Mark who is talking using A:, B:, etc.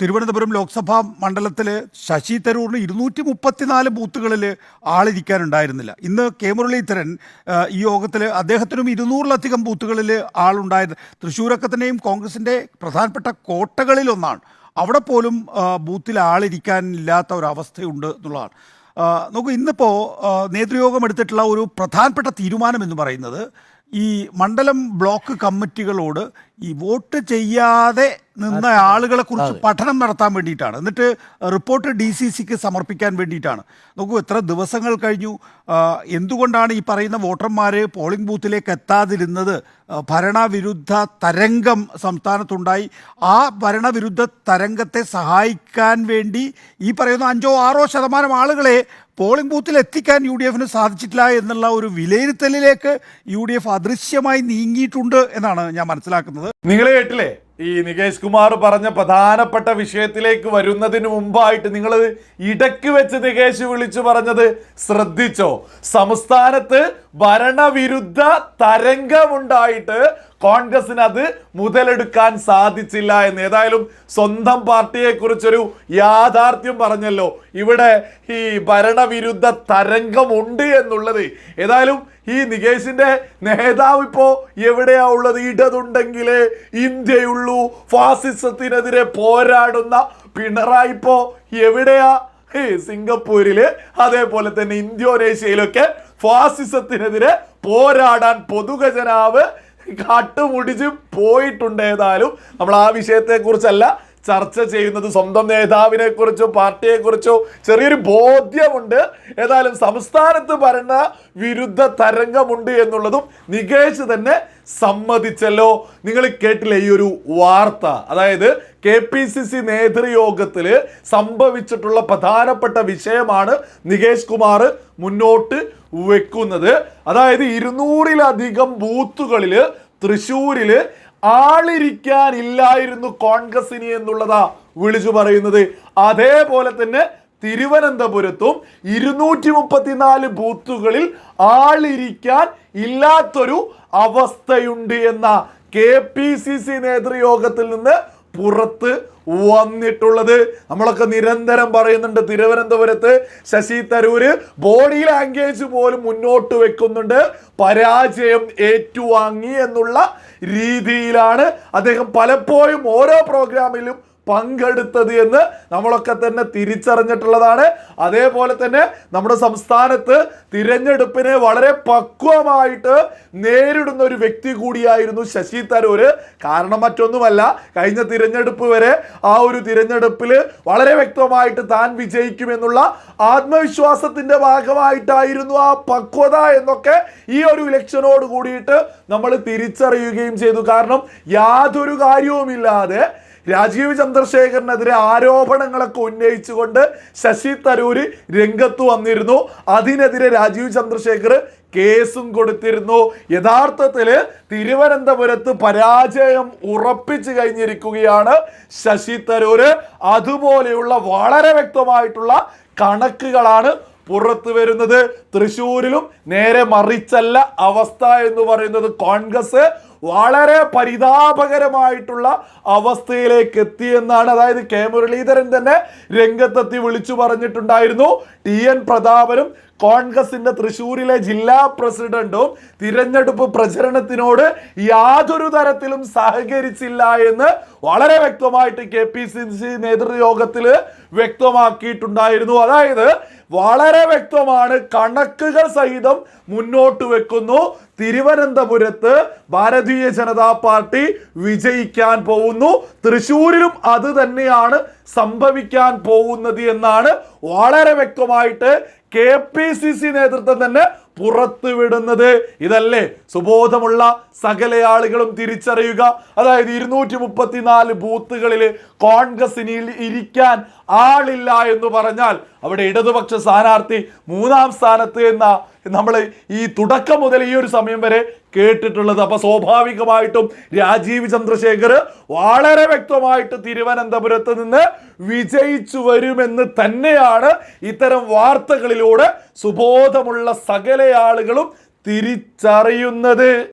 A: തിരുവനന്തപുരം ലോക്സഭാ മണ്ഡലത്തിൽ ശശി തരൂറിന് ഇരുന്നൂറ്റി മുപ്പത്തിനാല് ബൂത്തുകളിൽ ആളിരിക്കാനുണ്ടായിരുന്നില്ല. ഇന്ന് കെ മുരളീധരൻ ഈ യോഗത്തിൽ അദ്ദേഹത്തിനും ഇരുന്നൂറിലധികം ബൂത്തുകളിൽ ആളുണ്ടായിരുന്നു തൃശ്ശൂരൊക്കെ തന്നെയും കോൺഗ്രസിന്റെ പ്രധാനപ്പെട്ട കോട്ടകളിലൊന്നാണ്. അവിടെ പോലും ബൂത്തിൽ ആളിരിക്കാനില്ലാത്ത ഒരവസ്ഥയുണ്ട് എന്നുള്ളതാണ്. നോക്കൂ ഇന്നിപ്പോൾ നേതൃയോഗം എടുത്തിട്ടുള്ള ഒരു പ്രധാനപ്പെട്ട തീരുമാനം എന്ന് പറയുന്നത് ഈ മണ്ഡലം ബ്ലോക്ക് കമ്മിറ്റികളോട് ഈ വോട്ട് ചെയ്യാതെ നിന്ന ആളുകളെ കുറിച്ച് പഠനം നടത്താൻ വേണ്ടിയിട്ടാണ്. എന്നിട്ട് റിപ്പോർട്ട് ഡി സി സിക്ക് സമർപ്പിക്കാൻ വേണ്ടിയിട്ടാണ്. നോക്കൂ എത്ര ദിവസങ്ങൾ കഴിഞ്ഞു. എന്തുകൊണ്ടാണ് ഈ പറയുന്ന വോട്ടർമാർ പോളിംഗ് ബൂത്തിലേക്ക് എത്താതിരുന്നത്? ഭരണവിരുദ്ധ തരംഗം സംസ്ഥാനത്തുണ്ടായി. ആ ഭരണവിരുദ്ധ തരംഗത്തെ സഹായിക്കാൻ വേണ്ടി ഈ പറയുന്ന അഞ്ചോ ആറോ ശതമാനം ആളുകളെ പോളിംഗ് ബൂത്തിൽ എത്തിക്കാൻ യു ഡി എഫിന് സാധിച്ചിട്ടില്ല എന്നുള്ള ഒരു വിലയിരുത്തലിലേക്ക് യു ഡി എഫ് അദൃശ്യമായി നീങ്ങിയിട്ടുണ്ട് എന്നാണ് ഞാൻ മനസ്സിലാക്കുന്നത്.
B: നിങ്ങൾ കേട്ടില്ലേ? ഈ നികേഷ് കുമാർ പറഞ്ഞ പ്രധാനപ്പെട്ട വിഷയത്തിലേക്ക് വരുന്നതിന് മുമ്പായിട്ട് നിങ്ങൾ ഇടയ്ക്ക് വെച്ച് നികേഷ് വിളിച്ചു പറഞ്ഞത് ശ്രദ്ധിച്ചോ? സംസ്ഥാനത്ത് ഭരണവിരുദ്ധ തരംഗമുണ്ടായിട്ട് കോൺഗ്രസിന് അത് മുതലെടുക്കാൻ സാധിച്ചില്ല എന്ന്. ഏതായാലും സ്വന്തം പാർട്ടിയെ കുറിച്ചൊരു യാഥാർത്ഥ്യം പറഞ്ഞല്ലോ. ഇവിടെ ഈ ഭരണവിരുദ്ധ തരംഗമുണ്ട് എന്നുള്ളത്. ഏതായാലും ഈ നികേഷിന്റെ നേതാവ് ഇപ്പോ എവിടെയാ ഉള്ളത്? ഇടതുണ്ടെങ്കിലേ ഇന്ത്യയുള്ളൂ. ഫാസിസത്തിനെതിരെ പോരാടുന്ന പിണറായി ഇപ്പോ എവിടെയാ? സിംഗപ്പൂരിൽ അതേപോലെ തന്നെ ഇന്തോനേഷ്യയിലൊക്കെ ഫാസിസത്തിനെതിരെ പോരാടാൻ പൊതുഖജനാവ് കാട്ടുമുടിച്ച് പോയിട്ടുണ്ട് ഏതായാലും. നമ്മൾ ആ വിഷയത്തെ കുറിച്ചല്ല ചർച്ച ചെയ്യുന്നത് സ്വന്തം നേതാവിനെ കുറിച്ചോ പാർട്ടിയെ കുറിച്ചോ ചെറിയൊരു ബോധ്യമുണ്ട്. ഏതായാലും സംസ്ഥാനത്ത് ഭരണ വിരുദ്ധ തരംഗമുണ്ട് എന്നുള്ളതും നികേഷ് തന്നെ സമ്മതിച്ചല്ലോ. നിങ്ങൾ കേട്ടില്ലേ ഈ ഒരു വാർത്ത? അതായത് കെ പി സി സി നേതൃയോഗത്തിൽ സംഭവിച്ചിട്ടുള്ള പ്രധാനപ്പെട്ട വിഷയമാണ് നികേഷ് കുമാർ മുന്നോട്ട് വെക്കുന്നത്. അതായത് ഇരുന്നൂറിലധികം ബൂത്തുകളിൽ തൃശ്ശൂരിൽ ആളിരിക്കാനില്ലായിരുന്നു കോൺഗ്രസിന് എന്നുള്ളതാ വിളിച്ചു പറയുന്നത്. അതേപോലെ തന്നെ തിരുവനന്തപുരത്തും ഇരുന്നൂറ്റി മുപ്പത്തിനാല് ബൂത്തുകളിൽ ആളിരിക്കാൻ ഇല്ലാത്തൊരു അവസ്ഥയുണ്ട് എന്ന കെ പി സി സി നേതൃയോഗത്തിൽ നിന്ന് പുറത്ത് വന്നിട്ടുള്ളത്. നമ്മളൊക്കെ നിരന്തരം പറയുന്നുണ്ട് തിരുവനന്തപുരത്ത് ശശി തരൂര് ബോഡി ലാംഗ്വേജ് പോലും മുന്നോട്ട് വെക്കുന്നുണ്ട്. പരാജയം ഏറ്റുവാങ്ങി എന്നുള്ള രീതിയിലാണ് അദ്ദേഹം പലപ്പോഴും ഓരോ പ്രോഗ്രാമിലും പങ്കെടുത്തത് എന്ന് നമ്മളൊക്കെ തന്നെ തിരിച്ചറിഞ്ഞിട്ടുള്ളതാണ്. അതേപോലെ തന്നെ നമ്മുടെ സംസ്ഥാനത്ത് തിരഞ്ഞെടുപ്പിനെ വളരെ പക്വമായിട്ട് നേരിടുന്ന ഒരു വ്യക്തി കൂടിയായിരുന്നു ശശി തരൂര്. കാരണം മറ്റൊന്നുമല്ല കഴിഞ്ഞ തിരഞ്ഞെടുപ്പ് വരെ ആ ഒരു തിരഞ്ഞെടുപ്പിൽ വളരെ വ്യക്തമായിട്ട് താൻ വിജയിക്കുമെന്നുള്ള ആത്മവിശ്വാസത്തിന്റെ ഭാഗമായിട്ടായിരുന്നു ആ പക്വത എന്നൊക്കെ ഈ ഒരു ഇലക്ഷനോട് കൂടിയിട്ട് നമ്മൾ തിരിച്ചറിയുകയും ചെയ്തു. കാരണം യാതൊരു കാര്യവുമില്ലാതെ രാജീവ് ചന്ദ്രശേഖരനെതിരെ ആരോപണങ്ങളൊക്കെ ഉന്നയിച്ചുകൊണ്ട് ശശി തരൂര് രംഗത്ത് വന്നിരുന്നു. അതിനെതിരെ രാജീവ് ചന്ദ്രശേഖർ കേസും കൊടുത്തിരുന്നു. യഥാർത്ഥത്തിൽ തിരുവനന്തപുരത്ത് പരാജയം ഉറപ്പിച്ചു കഴിഞ്ഞിരിക്കുകയാണ് ശശി തരൂര്. അതുപോലെയുള്ള വളരെ വ്യക്തമായിട്ടുള്ള കണക്കുകളാണ് പുറത്തു വരുന്നത്. തൃശ്ശൂരിലും നേരെ മറിച്ചല്ല അവസ്ഥ എന്ന് പറയുന്നത് കോൺഗ്രസ്. വളരെ പരിതാപകരമായിട്ടുള്ള അവസ്ഥയിലേക്ക് എത്തി എന്നാണ്. അതായത് കെ മുരളീധരൻ തന്നെ രംഗത്തെത്തി വിളിച്ചു പറഞ്ഞിട്ടുണ്ടായിരുന്നു. ടി എൻ പ്രതാപനും കോൺഗ്രസിന്റെ തൃശ്ശൂരിലെ ജില്ലാ പ്രസിഡന്റും തിരഞ്ഞെടുപ്പ് പ്രചരണത്തിനോട് യാതൊരു തരത്തിലും സഹകരിച്ചില്ല എന്ന് വളരെ വ്യക്തമായിട്ട് കെ പി സി സി നേതൃയോഗത്തിൽ വ്യക്തമാക്കിയിട്ടുണ്ടായിരുന്നു. അതായത് വളരെ വ്യക്തമാണ് കണക്കുകൾ സഹിതം മുന്നോട്ട് വെക്കുന്നു. തിരുവനന്തപുരത്ത് ഭാരതീയ ജനതാ പാർട്ടി വിജയിക്കാൻ പോകുന്നു. തൃശ്ശൂരിലും അത് തന്നെയാണ് സംഭവിക്കാൻ പോകുന്നത് എന്നാണ് വളരെ വ്യക്തമായിട്ട് കെ പി സി സി നേതൃത്വം തന്നെ പുറത്തുവിടുന്നത്. ഇതല്ലേ? സുബോധമുള്ള സകല ആളുകളും തിരിച്ചറിയുക. അതായത് ഇരുന്നൂറ്റി മുപ്പത്തിനാല് ബൂത്തുകളിൽ കോൺഗ്രസിന് ഇരിക്കാൻ ആളില്ല എന്ന് പറഞ്ഞാൽ അവിടെ ഇടതുപക്ഷ സ്ഥാനാർത്ഥി മൂന്നാം സ്ഥാനത്ത് എന്ന നമ്മൾ ഈ തുടക്കം മുതൽ ഈ ഒരു സമയം വരെ കേട്ടിട്ടുള്ളത്. അപ്പൊ സ്വാഭാവികമായിട്ടും രാജീവ് ചന്ദ്രശേഖർ വളരെ വ്യക്തമായിട്ട് തിരുവനന്തപുരത്ത് നിന്ന് വിജയിച്ചു വരുമെന്ന് തന്നെയാണ് ഇത്തരം വാർത്തകളിലൂടെ സുബോധമുള്ള സകല ആളുകളും തിരിച്ചറിയുന്നത്.